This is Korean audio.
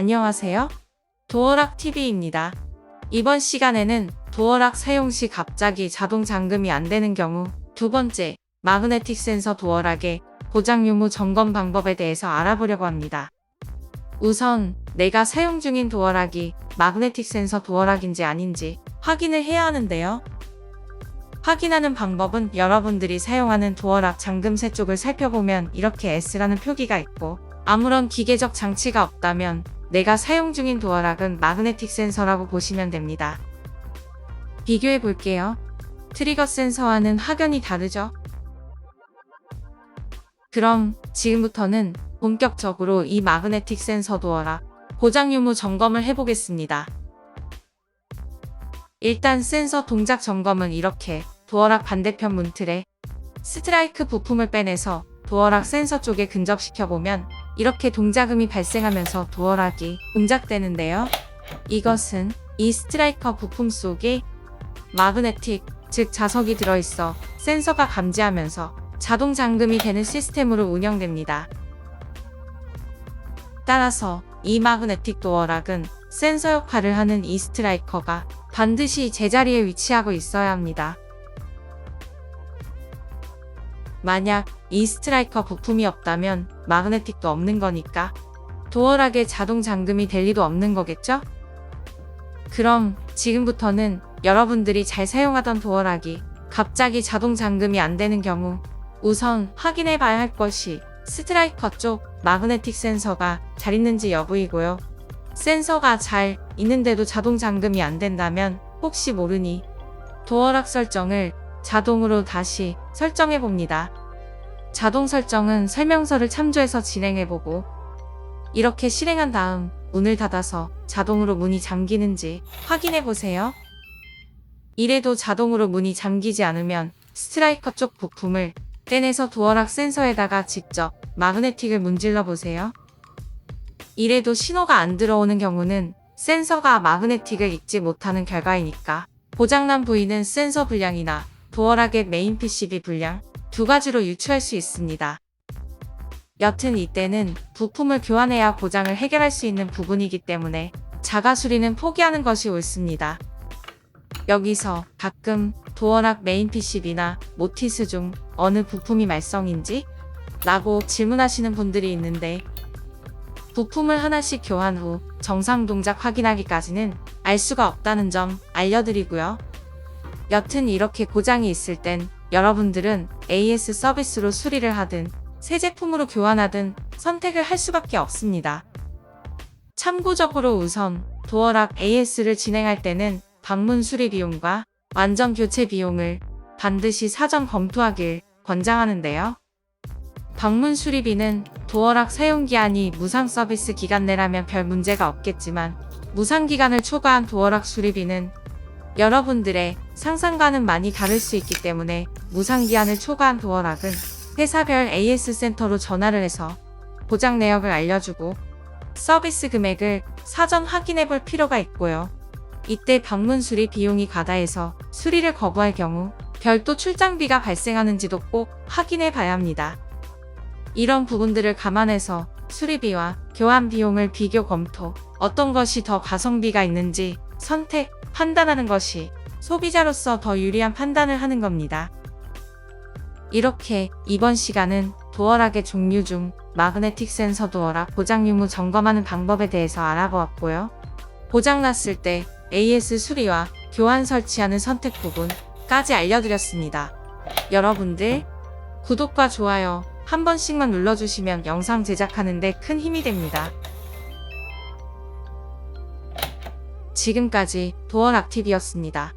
안녕하세요. 도어락 TV입니다. 이번 시간에는 도어락 사용 시 갑자기 자동 잠금이 안 되는 경우, 두 번째, 마그네틱 센서 도어락의 고장 유무 점검 방법에 대해서 알아보려고 합니다. 우선 내가 사용 중인 도어락이 마그네틱 센서 도어락인지 아닌지 확인을 해야 하는데요. 확인하는 방법은 여러분들이 사용하는 도어락 잠금새 쪽을 살펴보면 이렇게 S라는 표기가 있고 아무런 기계적 장치가 없다면 내가 사용 중인 도어락은 마그네틱 센서라고 보시면 됩니다. 비교해 볼게요. 트리거 센서와는 확연히 다르죠? 그럼 지금부터는 본격적으로 이 마그네틱 센서 도어락 고장 유무 점검을 해보겠습니다. 일단 센서 동작 점검은 이렇게 도어락 반대편 문틀에 스트라이크 부품을 빼내서 도어락 센서 쪽에 근접시켜 보면 이렇게 동작음이 발생하면서 도어락이 동작되는데요. 이것은 이 스트라이커 부품 속에 마그네틱, 즉 자석이 들어있어 센서가 감지하면서 자동 잠금이 되는 시스템으로 운영됩니다. 따라서 이 마그네틱 도어락은 센서 역할을 하는 이 스트라이커가 반드시 제자리에 위치하고 있어야 합니다. 만약 이 스트라이커 부품이 없다면 마그네틱도 없는 거니까 도어락에 자동 잠금이 될 리도 없는 거겠죠? 그럼 지금부터는 여러분들이 잘 사용하던 도어락이 갑자기 자동 잠금이 안 되는 경우 우선 확인해 봐야 할 것이 스트라이커 쪽 마그네틱 센서가 잘 있는지 여부이고요. 센서가 잘 있는데도 자동 잠금이 안 된다면 혹시 모르니 도어락 설정을 자동으로 다시 설정해 봅니다. 자동 설정은 설명서를 참조해서 진행해 보고 이렇게 실행한 다음 문을 닫아서 자동으로 문이 잠기는지 확인해 보세요. 이래도 자동으로 문이 잠기지 않으면 스트라이커 쪽 부품을 떼내서 도어락 센서에다가 직접 마그네틱을 문질러 보세요. 이래도 신호가 안 들어오는 경우는 센서가 마그네틱을 읽지 못하는 결과이니까 고장난 부위는 센서 불량이나 도어락의 메인 PCB 불량 두 가지로 유추할 수 있습니다. 여튼 이때는 부품을 교환해야 고장을 해결할 수 있는 부분이기 때문에 자가 수리는 포기하는 것이 옳습니다. 여기서 가끔 도어락 메인 PCB나 모티스 중 어느 부품이 말썽인지? 라고 질문하시는 분들이 있는데 부품을 하나씩 교환 후 정상 동작 확인하기까지는 알 수가 없다는 점 알려드리고요. 여튼 이렇게 고장이 있을 땐 여러분들은 AS 서비스로 수리를 하든 새 제품으로 교환하든 선택을 할 수밖에 없습니다. 참고적으로 우선 도어락 AS를 진행할 때는 방문 수리 비용과 완전 교체 비용을 반드시 사전 검토하길 권장하는데요. 방문 수리비는 도어락 사용 기한이 무상 서비스 기간 내라면 별 문제가 없겠지만 무상 기간을 초과한 도어락 수리비는 여러분들의 상상과는 많이 다를 수 있기 때문에 무상 기한을 초과한 도어락은 회사별 AS 센터로 전화를 해서 고장 내역을 알려주고 서비스 금액을 사전 확인해 볼 필요가 있고요. 이때 방문 수리 비용이 과다해서 수리를 거부할 경우 별도 출장비가 발생하는지도 꼭 확인해 봐야 합니다. 이런 부분들을 감안해서 수리비와 교환 비용을 비교 검토, 어떤 것이 더 가성비가 있는지 선택, 판단하는 것이 소비자로서 더 유리한 판단을 하는 겁니다. 이렇게 이번 시간은 도어락의 종류 중 마그네틱 센서 도어락 고장 유무 점검하는 방법에 대해서 알아보았고요. 고장났을 때 AS 수리와 교환 설치하는 선택 부분까지 알려드렸습니다. 여러분들 구독과 좋아요 한 번씩만 눌러주시면 영상 제작하는데 큰 힘이 됩니다. 지금까지 도어락TV였습니다.